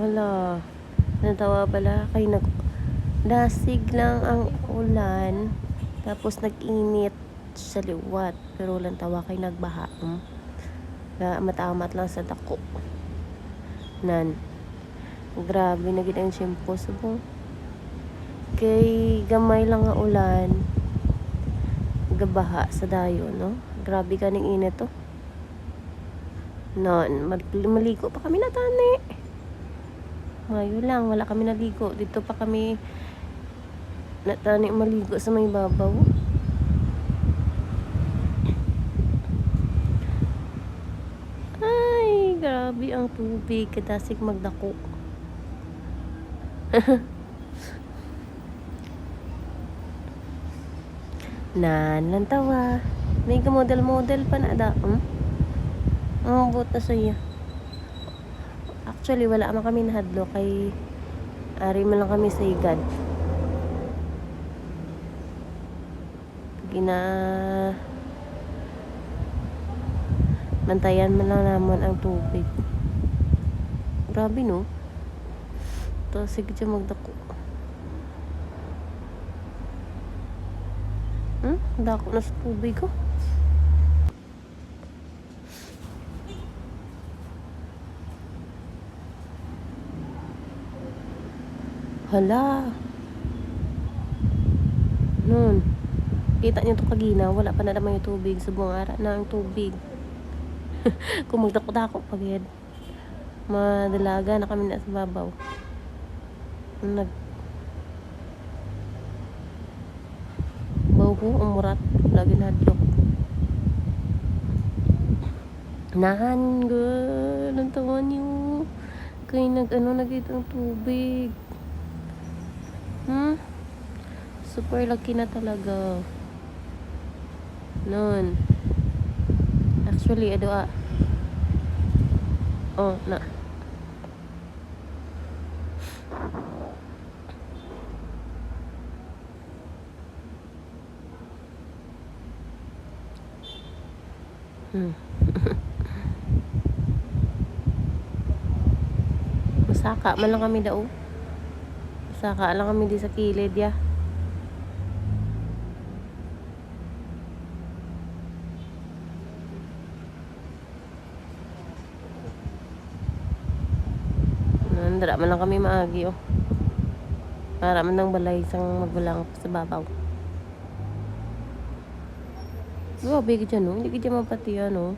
Wala. Natawa pala. Kay nag... Dasig lang ang ulan. Tapos nag-init sa liwat. Pero walang tawa kay nagbaha. Hmm? Matamat lang sa dako. Nan. Grabe na gid ang tiyempo. Subong. Kay gamay lang nga ulan. Gabaha sa dayo, no? Grabe ka ning init, to. Non, mal- maligo pa kami na tani. Ngayon lang, wala kami naligo. Dito pa kami natani maligo sa may babaw. Ay, grabe ang tubig. Kadasig magdako. Nan, lang tawa. May model-model pa na da. Hmm? Ang buot na siya. Actually, wala man kami nahadlo kay ari man lang kami sa igad. Gina Mantayan man lang naman ang tubig. Grabe no. To sige dyan magdako. Hmm? Dako na sa tubig ko. Hala. Nun. Kita niyo to kagina, wala pa na naman yung tubig. Subong ara na ang tubig. Kung magdako-dako pag yan. Madalaga na kami na sa babaw. Nag Bawho, umurat. Lagi na hadlok. Nahan, girl. Ang tawa niyo. Kaya nag, ano, nagkita ng tubig. Hmm? Super lucky na talaga. Nun. Actually, ano ah. Oh, na. Hmm. Masaka man lang kami daw. Masaka lang kami di sa kilid ya. Nandra man lang kami maagi oh. Para man ng balay sang magbalang sa babaw. Grabe ka dyan, no? Hindi ka dyan mapati, ano?